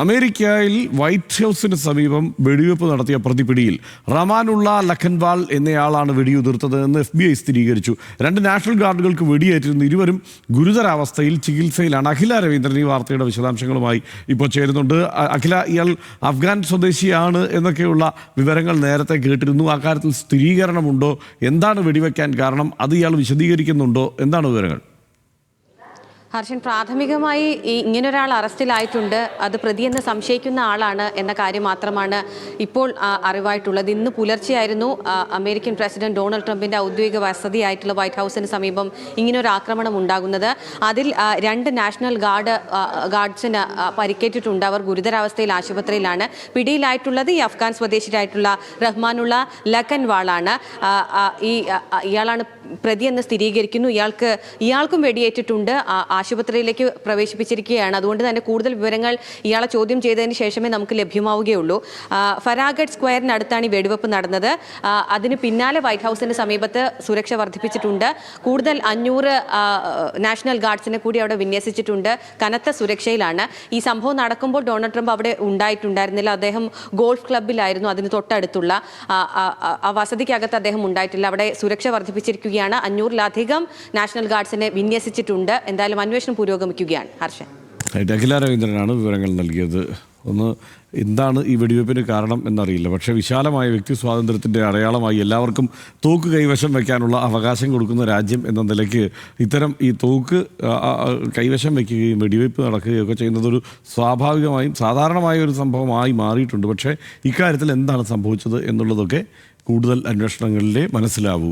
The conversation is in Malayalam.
അമേരിക്കയിൽ വൈറ്റ് ഹൗസിന് സമീപം വെടിവെപ്പ് നടത്തിയ പ്രതിപിടിയിൽ റമാനുള്ള ലഖൻവാൾ എന്നയാളാണ് വെടിയുതിർത്തത് എന്ന് എഫ് ബി ഐ സ്ഥിരീകരിച്ചു. രണ്ട് നാഷണൽ ഗാർഡുകൾക്ക് വെടിയേറ്റിരുന്ന ഇരുവരും ഗുരുതരാവസ്ഥയിൽ ചികിത്സയിലാണ്. അഖില രവീന്ദ്രൻ ഈ വാർത്തയുടെ വിശദാംശങ്ങളുമായി ഇപ്പോൾ ചേരുന്നുണ്ട്. അഖില ഇയാൾ അഫ്ഗാൻ സ്വദേശിയാണ് എന്നൊക്കെയുള്ള വിവരങ്ങൾ നേരത്തെ കേട്ടിരുന്നു. ആ കാര്യത്തിൽ സ്ഥിരീകരണമുണ്ടോ? എന്താണ് വെടിവെക്കാൻ കാരണം? അത് ഇയാൾ വിശദീകരിക്കുന്നുണ്ടോ? എന്താണ് വിവരങ്ങൾ? ഹർഷൻ പ്രാഥമികമായി ഈ ഇങ്ങനൊരാൾ അറസ്റ്റിലായിട്ടുണ്ട്. അത് പ്രതിയെന്ന് സംശയിക്കുന്ന ആളാണ് എന്ന കാര്യം മാത്രമാണ് ഇപ്പോൾ അറിവായിട്ടുള്ളത്. ഇന്ന് പുലർച്ചെയായിരുന്നു അമേരിക്കൻ പ്രസിഡന്റ് ഡൊണാൾഡ് ട്രംപിന്റെ ഔദ്യോഗിക വസതിയായിട്ടുള്ള വൈറ്റ് ഹൗസിന് സമീപം ഇങ്ങനൊരു ആക്രമണം ഉണ്ടാകുന്നത്. അതിൽ രണ്ട് നാഷണൽ ഗാർഡ് ഗാർഡ്സിന് പരിക്കേറ്റിട്ടുണ്ട്. അവർ ഗുരുതരാവസ്ഥയിൽ ആശുപത്രിയിലാണ്. പിടിയിലായിട്ടുള്ളത് ഈ അഫ്ഗാൻ സ്വദേശിയായിട്ടുള്ള റഹ്മാനുള്ള ലക്കൻ വാളാണ് ആ, ആ, ഈ ഇയാളാണ് പ്രതിയെന്ന് സ്ഥിരീകരിക്കുന്നു. ഇയാൾക്ക് ഇയാൾക്കും വെടിയേറ്റിട്ടുണ്ട്. ആശുപത്രിയിലേക്ക് പ്രവേശിപ്പിച്ചിരിക്കുകയാണ്. അതുകൊണ്ട് തന്നെ കൂടുതൽ വിവരങ്ങൾ ഇയാളെ ചോദ്യം ചെയ്തതിന് ശേഷമേ നമുക്ക് ലഭ്യമാവുകയുള്ളൂ. ഫരാഗഡ് സ്ക്വയറിനടുത്താണ് ഈ വെടിവെപ്പ് നടന്നത്. അതിന് പിന്നാലെ വൈറ്റ് ഹൗസിന് സമീപത്ത് സുരക്ഷ വർദ്ധിപ്പിച്ചിട്ടുണ്ട്. കൂടുതൽ അഞ്ഞൂറ് നാഷണൽ ഗാർഡ്സിനെ കൂടി അവിടെ വിന്യസിച്ചിട്ടുണ്ട് കനത്ത സുരക്ഷയിലാണ്. ഈ സംഭവം നടക്കുമ്പോൾ ഡൊണാൾഡ് ട്രംപ് അവിടെ ഉണ്ടായിട്ടുണ്ടായിരുന്നില്ല. അദ്ദേഹം ഗോൾഫ് ക്ലബിലായിരുന്നു അതിന് തൊട്ടടുത്തുള്ള. ആ വസതിക്കകത്ത് അദ്ദേഹം ഉണ്ടായിട്ടില്ല. അവിടെ സുരക്ഷ വർദ്ധിപ്പിച്ചിരിക്കുകയാണ്. അഞ്ഞൂറിലധികം നാഷണൽ ഗാർഡ്സിനെ വിന്യസിച്ചിട്ടുണ്ട്. എന്തായാലും അന്വേഷണം പുരോഗമിക്കുകയാണ്. ഹർഷൻ അഖില രവീന്ദ്രനാണ് വിവരങ്ങൾ നൽകിയത്. ഒന്ന് എന്താണ് ഈ വെടിവെപ്പിന് കാരണം എന്നറിയില്ല. പക്ഷേ വിശാലമായ വ്യക്തി സ്വാതന്ത്ര്യത്തിന്റെ അടയാളമായി എല്ലാവർക്കും തോക്ക് കൈവശം വയ്ക്കാനുള്ള അവകാശം കൊടുക്കുന്ന രാജ്യം എന്ന നിലയ്ക്ക് ഇത്തരം ഈ തോക്ക് കൈവശം വയ്ക്കുകയും വെടിവെയ്പ്പ് നടക്കുകയൊക്കെ ചെയ്യുന്നതൊരു സ്വാഭാവികമായും സാധാരണമായ ഒരു സംഭവമായി മാറിയിട്ടുണ്ട്. പക്ഷേ ഇക്കാര്യത്തിൽ എന്താണ് സംഭവിച്ചത് എന്നുള്ളതൊക്കെ കൂടുതൽ അന്വേഷണങ്ങളിലേ മനസ്സിലാവൂ.